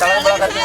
ಜಯವಾಗಲಿ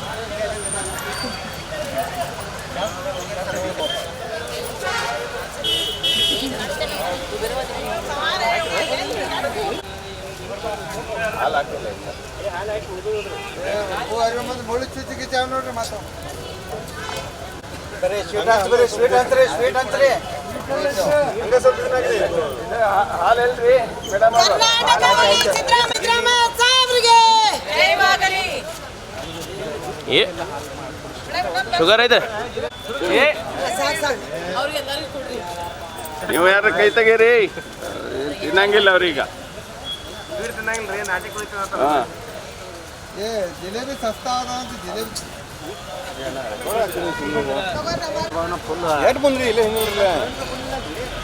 ಸಿದ್ದರಾಮಯ್ಯ ಸಾಹೇಬ್ರಿಗೆ ಜಯವಾಗಲಿ ಅಲ್ಲಿ ಹೂವಾಗ ಹೂ ಕರ್ನಾಟಕ ಹುಲಿ ಸಿದ್ದರಾಮಯ್ಯ ಸಾಹೇಬ್ರಿಗೆ ಜಯವಾಗಲಿ ಏ ಶುಗರ್ ಐತೆ ನೀವು ಯಾರು ಕೈ ತೆಗೀರಿ ತಿನ್ನಂಗಿಲ್ಲ ಅವ್ರೀಗ ಹಾ. ಏ ಜಿಲೇಬಿ ಸಸ್ತಾ ಅದ ಅಂತ ಜಿಲೇಬಿ ಎಷ್ಟು ಬಂದ್ರಿ ಇಲ್ಲ ಹಿಂಗಿಲ್ಲ ಬಿಡ್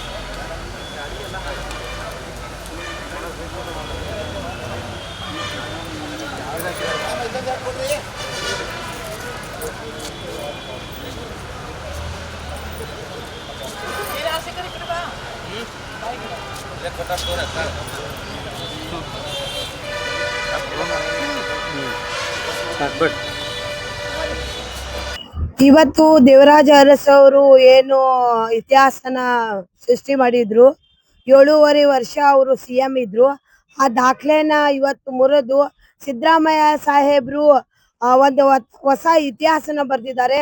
ಇವತ್ತು ದೇವರಾಜ ಅರಸ್ ಅವರು ಏನು ಇತಿಹಾಸನ ಸೃಷ್ಟಿ ಮಾಡಿದ್ರು, ಏಳೂವರೆ ವರ್ಷ ಅವರು ಸಿ ಎಂ ಇದ್ರು. ಆ ದಾಖಲೆನ ಇವತ್ತು ಮುರಿದು ಸಿದ್ದರಾಮಯ್ಯ ಸಾಹೇಬ್ರು ಒಂದು ಹೊಸ ಇತಿಹಾಸನ ಬರೆದಿದ್ದಾರೆ.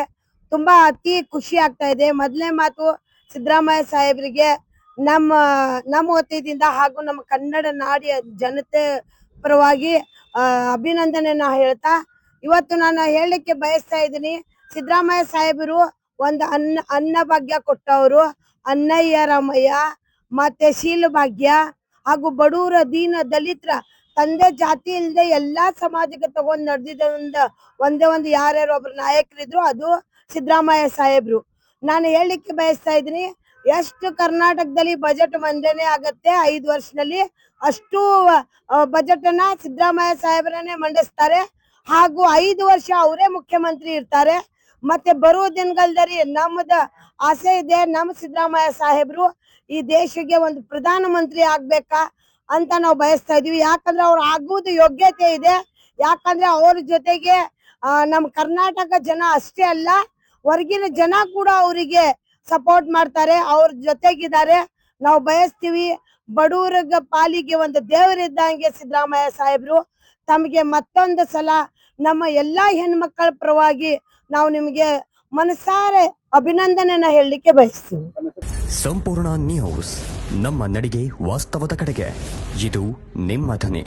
ತುಂಬಾ ಅತಿ ಖುಷಿ ಆಗ್ತಾ ಇದೆ. ಮೊದಲನೇ ಮಾತು ಸಿದ್ದರಾಮಯ್ಯ ಸಾಹೇಬ್ರಿಗೆ ನಮ್ಮ ನಮ್ಮ ವತಿಯಿಂದ ಹಾಗೂ ನಮ್ಮ ಕನ್ನಡ ನಾಡಿಯ ಜನತೆ ಪರವಾಗಿ ಅಭಿನಂದನೆ ನಾ ಹೇಳ್ತಾ, ಇವತ್ತು ನಾನು ಹೇಳಲಿಕ್ಕೆ ಬಯಸ್ತಾ ಇದ್ದೀನಿ, ಸಿದ್ದರಾಮಯ್ಯ ಸಾಹೇಬರು ಒಂದು ಅನ್ನ ಅನ್ನ ಭಾಗ್ಯ ಕೊಟ್ಟವರು ಅನ್ನಯ್ಯ ರಾಮಯ್ಯ, ಮತ್ತೆ ಶೀಲ ಭಾಗ್ಯ ಹಾಗೂ ಬಡವರ ದೀನ ದಲಿತರ, ತಂದೆ ಜಾತಿ ಇಲ್ಲದೆ ಎಲ್ಲಾ ಸಮಾಜಕ್ಕೆ ತಗೊಂಡ್ ನಡೆದಿದ್ದ ಒಂದು ಒಂದೇ ಒಂದು ಯಾರ್ಯಾರು ಒಬ್ರು ನಾಯಕರಿದ್ರು, ಅದು ಸಿದ್ದರಾಮಯ್ಯ ಸಾಹೇಬ್ರು. ನಾನು ಹೇಳಲಿಕ್ಕೆ ಬಯಸ್ತಾ ಇದ್ದೀನಿ ಎಷ್ಟು ಕರ್ನಾಟಕದಲ್ಲಿ ಬಜೆಟ್ ಮಂಡನೆ ಆಗತ್ತೆ ಐದು ವರ್ಷದಲ್ಲಿ ಅಷ್ಟು ಬಜೆಟ್ ಅನ್ನ ಸಿದ್ದರಾಮಯ್ಯ ಸಾಹೇಬರನ್ನೇ ಮಂಡಿಸ್ತಾರೆ. ಹಾಗೂ ಐದು ವರ್ಷ ಅವರೇ ಮುಖ್ಯಮಂತ್ರಿ ಇರ್ತಾರೆ. ಮತ್ತೆ ಬರುವ ದಿನಗಳಲ್ಲಿ ನಮ್ಮದ ಆಸೆ ಇದೆ ನಮ್ಮ ಸಿದ್ದರಾಮಯ್ಯ ಸಾಹೇಬ್ರು ಈ ದೇಶಕ್ಕೆ ಒಂದು ಪ್ರಧಾನ ಮಂತ್ರಿ ಆಗ್ಬೇಕಾ ಅಂತ ನಾವು ಬಯಸ್ತಾ ಇದೀವಿ. ಯಾಕಂದ್ರೆ ಅವ್ರು ಆಗುವುದು ಯೋಗ್ಯತೆ ಇದೆ. ಯಾಕಂದ್ರೆ ಅವ್ರ ಜೊತೆಗೆ ನಮ್ಮ ಕರ್ನಾಟಕ ಜನ ಅಷ್ಟೇ ಅಲ್ಲ, ಹೊರಗಿನ ಜನ ಕೂಡ ಅವರಿಗೆ ಸಪೋರ್ಟ್ ಮಾಡ್ತಾರೆ, ಅವ್ರ ಜೊತೆಗಿದ್ದಾರೆ. ನಾವು ಬಯಸ್ತೀವಿ ಬಡವರ ಪಾಲಿಗೆ ಒಂದು ದೇವರಿದ್ದಂಗೆ ಸಿದ್ದರಾಮಯ್ಯ ಸಾಹೇಬ್ರು. ತಮಗೆ ಮತ್ತೊಂದು ಸಲ ನಮ್ಮ ಎಲ್ಲಾ ಹೆಣ್ಮಕ್ಕಳ ಪರವಾಗಿ ನಾವು ನಿಮಗೆ ಮನಸಾರೆ ಅಭಿನಂದನೆನ ಹೇಳಲಿಕ್ಕೆ ಬಯಸ್ತೀವಿ. ಸಂಪೂರ್ಣ ನ್ಯೂಸ್ ನಮ್ಮ ನಡಿಗೆ ವಾಸ್ತವದ ಕಡೆಗೆ. ಇದು ನಿಮ್ಮ ಧ್ವನಿ.